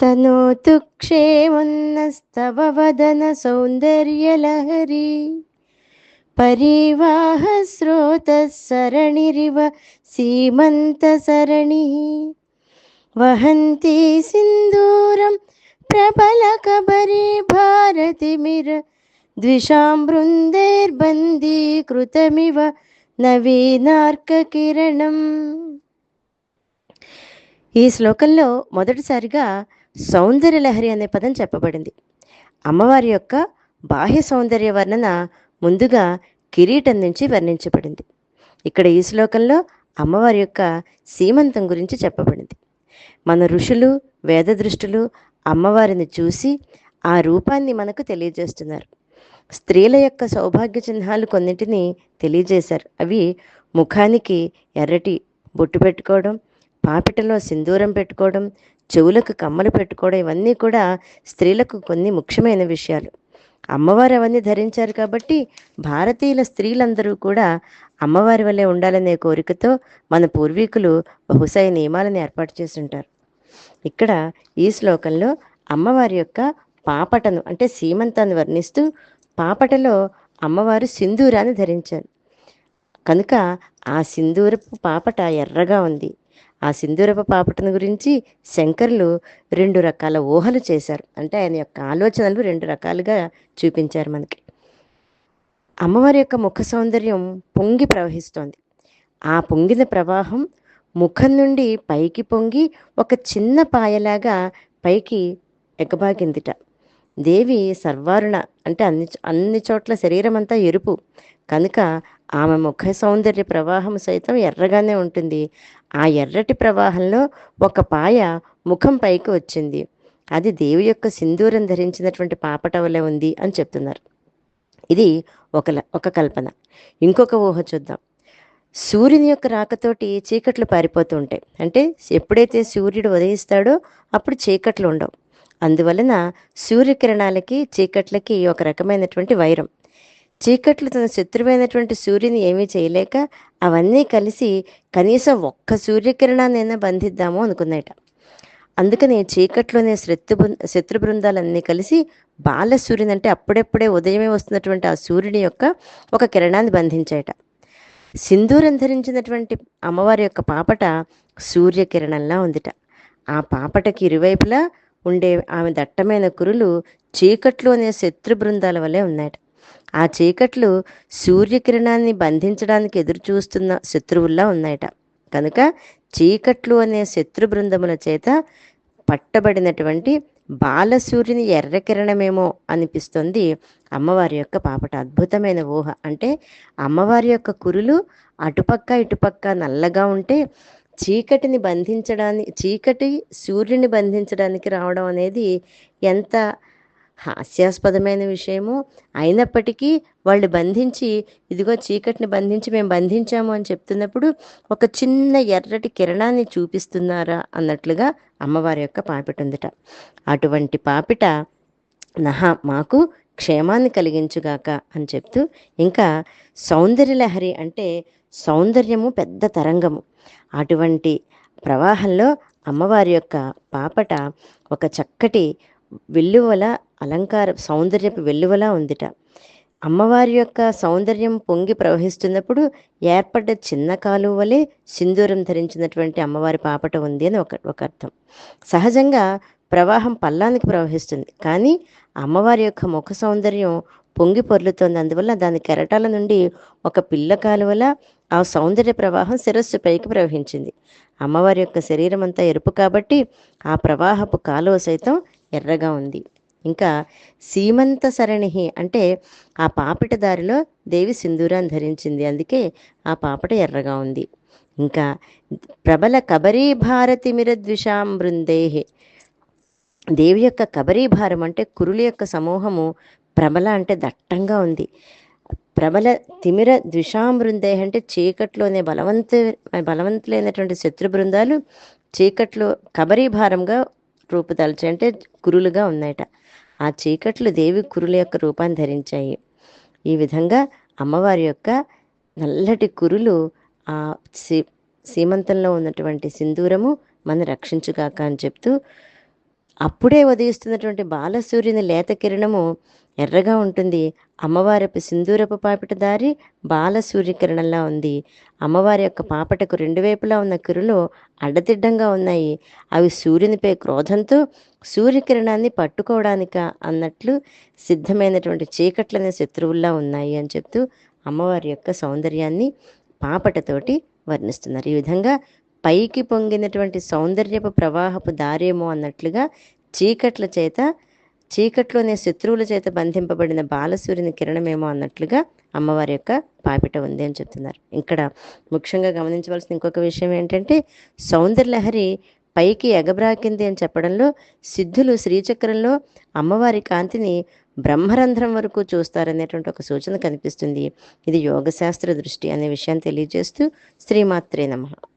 తనోతు క్షేమున్నస్తవ సౌందర్యలహరి పరివాహ స్రోత సరణిరివ సీమంత సరణి. వహంతి సింధూరం ప్రబల కబరి భారతిమిర ద్విషాం బృందైర్బందీకృతమివ నవీనార్క కిరణం. ఈ శ్లోకంలో మొదటిసారిగా సౌందర్యలహరి అనే పదం చెప్పబడింది. అమ్మవారి యొక్క బాహ్య సౌందర్య వర్ణన ముందుగా కిరీటం నుంచి వర్ణించబడింది. ఇక్కడ ఈ శ్లోకంలో అమ్మవారి యొక్క సీమంతం గురించి చెప్పబడింది. మన ఋషులు వేద దృష్టులు అమ్మవారిని చూసి ఆ రూపాన్ని మనకు తెలియజేస్తున్నారు. స్త్రీల యొక్క సౌభాగ్య చిహ్నాలు కొన్నింటిని తెలియజేశారు. అవి ముఖానికి ఎర్రటి బొట్టు పెట్టుకోవడం పాపిటలో సింధూరం పెట్టుకోవడం చెవులకు కమ్మలు పెట్టుకోవడం ఇవన్నీ కూడా స్త్రీలకు కొన్ని ముఖ్యమైన విషయాలు. అమ్మవారు అవన్నీ ధరించారు కాబట్టి భారతీయుల స్త్రీలందరూ కూడా అమ్మవారి వల్లే ఉండాలనే కోరికతో మన పూర్వీకులు బహుశా ఈ నియమాలను ఏర్పాటు చేసుంటారు ఇక్కడ ఈ శ్లోకంలో అమ్మవారి యొక్క పాపటను అంటే సీమంతాన్ని వర్ణిస్తూ పాపటలో అమ్మవారు సింధూరాన్ని ధరించారు. కనుక ఆ సింధూరపు పాపట ఎర్రగా ఉంది. ఆ సింధూరప పాపటను గురించి శంకర్లు రెండు రకాల ఊహలు చేశారు. అంటే ఆయన యొక్క ఆలోచనలు రెండు రకాలుగా చూపించారు మనకి. అమ్మవారి యొక్క ముఖ సౌందర్యం పొంగి ప్రవహిస్తోంది. ఆ పొంగిన ప్రవాహం ముఖం నుండి పైకి పొంగి ఒక చిన్న పాయలాగా పైకి ఎగబాగిందిట. దేవి సర్వారుణ అంటే అన్ని అన్ని చోట్ల శరీరం అంతా ఎరుపు. కనుక ఆమె ముఖ సౌందర్య ప్రవాహం సైతం ఎర్రగానే ఉంటుంది. ఆ ఎర్రటి ప్రవాహంలో ఒక పాయ ముఖం పైకి వచ్చింది. అది దేవి యొక్క సింధూరం ధరించినటువంటి పాపటవలే ఉంది అని చెప్తున్నారు. ఇది ఒక ఒక కల్పన. ఇంకొక ఊహ చూద్దాం. సూర్యుని యొక్క రాకతోటి చీకట్లు పారిపోతూ ఉంటాయి. అంటే ఎప్పుడైతే సూర్యుడు ఉదయిస్తాడో అప్పుడు చీకట్లు ఉండవు. అందువలన సూర్యకిరణాలకి చీకట్లకి ఒక రకమైనటువంటి వైరం. చీకట్లు తన శత్రువైనటువంటి సూర్యుని ఏమీ చేయలేక అవన్నీ కలిసి కనీసం ఒక్క సూర్యకిరణాన్నైనా బంధిద్దాము అనుకున్నాయట. అందుకని చీకట్లోనే శత్రు శత్రు బృందాలన్నీ కలిసి బాల సూర్యుని అంటే అప్పుడప్పుడే ఉదయమే వస్తున్నటువంటి ఆ సూర్యుని యొక్క ఒక కిరణాన్ని బంధించాయట. సింధూరం ధరించినటువంటి అమ్మవారి యొక్క పాపట సూర్యకిరణంలా ఉందిట. ఆ పాపటకి ఇరువైపులా ఉండే ఆమె దట్టమైన కురులు చీకట్లు అనే శత్రు బృందాల వలె ఉన్నాయట. ఆ చీకట్లు సూర్యకిరణాన్ని బంధించడానికి ఎదురు చూస్తున్న శత్రువుల్లా ఉన్నాయట. కనుక చీకట్లు అనే శత్రు బృందముల చేత పట్టబడినటువంటి బాలసూర్యుని ఎర్రకిరణమేమో అనిపిస్తుంది అమ్మవారి యొక్క పాపట. అద్భుతమైన ఊహ. అంటే అమ్మవారి యొక్క కురులు అటుపక్క ఇటుపక్క నల్లగా ఉంటే చీకటిని బంధించడానికి చీకటి సూర్యుని బంధించడానికి రావడం అనేది ఎంత హాస్యాస్పదమైన విషయము. అయినప్పటికీ వాళ్ళు బంధించి ఇదిగో చీకటిని బంధించి మేము బంధించాము అని చెప్తున్నప్పుడు ఒక చిన్న ఎర్రటి కిరణాన్ని చూపిస్తున్నారా అన్నట్లుగా అమ్మవారి యొక్క పాపిట ఉందిట. అటువంటి పాపిట నహ మాకు క్షేమాన్ని కలిగించుగాక అని చెప్తూ ఇంకా సౌందర్యలహరి అంటే సౌందర్యము పెద్ద తరంగము. అటువంటి ప్రవాహంలో అమ్మవారి యొక్క పాపట ఒక చక్కటి వెల్లువల అలంకార సౌందర్యపు వెల్లువలా ఉందిట. అమ్మవారి యొక్క సౌందర్యం పొంగి ప్రవహిస్తున్నప్పుడు ఏర్పడ్డ చిన్న కాలువ వలె సింధూరం ధరించినటువంటి అమ్మవారి పాపట ఉంది అని ఒక ఒక అర్థం. సహజంగా ప్రవాహం పల్లానికి ప్రవహిస్తుంది. కానీ అమ్మవారి యొక్క ముఖ సౌందర్యం పొంగి పొర్లుతోంది. అందువల్ల దాని కెరటాల నుండి ఒక పిల్ల కాలువల ఆ సౌందర్య ప్రవాహం శిరస్సు పైకి ప్రవహించింది. అమ్మవారి యొక్క శరీరం అంతా ఎరుపు కాబట్టి ఆ ప్రవాహపు కాలువ సైతం ఎర్రగా ఉంది. ఇంకా సీమంత సరణి అంటే ఆ పాపిట దారిలో దేవి సింధూరాన్ని ధరించింది. అందుకే ఆ పాపట ఎర్రగా ఉంది. ఇంకా ప్రబల కబరీ భారతి మిరద్విషాం బృందేహి. దేవి యొక్క కబరీ భారం అంటే కురుల యొక్క సమూహము ప్రబల అంటే దట్టంగా ఉంది. ప్రబల తిమిర ద్విషామృందే అంటే చీకట్లోనే బలవంత బలవంతులైనటువంటి శత్రు బృందాలు చీకట్లో కబరీభారంగా రూపుదాల్చాయి అంటే కురులుగా ఉన్నాయట. ఆ చీకట్లు దేవి కురుల యొక్క రూపాన్ని ధరించాయి. ఈ విధంగా అమ్మవారి యొక్క నల్లటి కురులు ఆ సీ సీమంతంలో ఉన్నటువంటి సింధూరము మన రక్షించుగాక అని చెప్తూ అప్పుడే ఉదయిస్తున్నటువంటి బాలసూర్యుని లేత కిరణము ఎర్రగా ఉంటుంది. అమ్మవారి సింధూరపు పాపిట దారి బాల సూర్యకిరణంలా ఉంది. అమ్మవారి యొక్క పాపటకు రెండు వైపులా ఉన్న కిరులు అడ్డదిడ్డంగా ఉన్నాయి. అవి సూర్యునిపై క్రోధంతో సూర్యకిరణాన్ని పట్టుకోవడానిక అన్నట్లు సిద్ధమైనటువంటి చీకట్లనే శత్రువుల్లా ఉన్నాయి అని చెప్తూ అమ్మవారి యొక్క సౌందర్యాన్ని పాపటతోటి వర్ణిస్తున్నారు. ఈ విధంగా పైకి పొంగినటువంటి సౌందర్యపు ప్రవాహపు దారేమో అన్నట్లుగా చీకట్ల చేత చీకట్లోనే శత్రువుల చేత బంధింపబడిన బాలసూర్యుని కిరణమేమో అన్నట్లుగా అమ్మవారి యొక్క పాపిట ఉంది అని చెప్తున్నారు. ఇక్కడ ముఖ్యంగా గమనించవలసిన ఇంకొక విషయం ఏంటంటే సౌందర్యలహరి పైకి ఎగబ్రాకింది అని చెప్పడంలో సిద్ధులు శ్రీచక్రంలో అమ్మవారి కాంతిని బ్రహ్మరంధ్రం వరకు చూస్తారనేటువంటి ఒక సూచన కనిపిస్తుంది. ఇది యోగశాస్త్ర దృష్టి అనే విషయాన్ని తెలియజేస్తూ శ్రీమాత్రే నమః.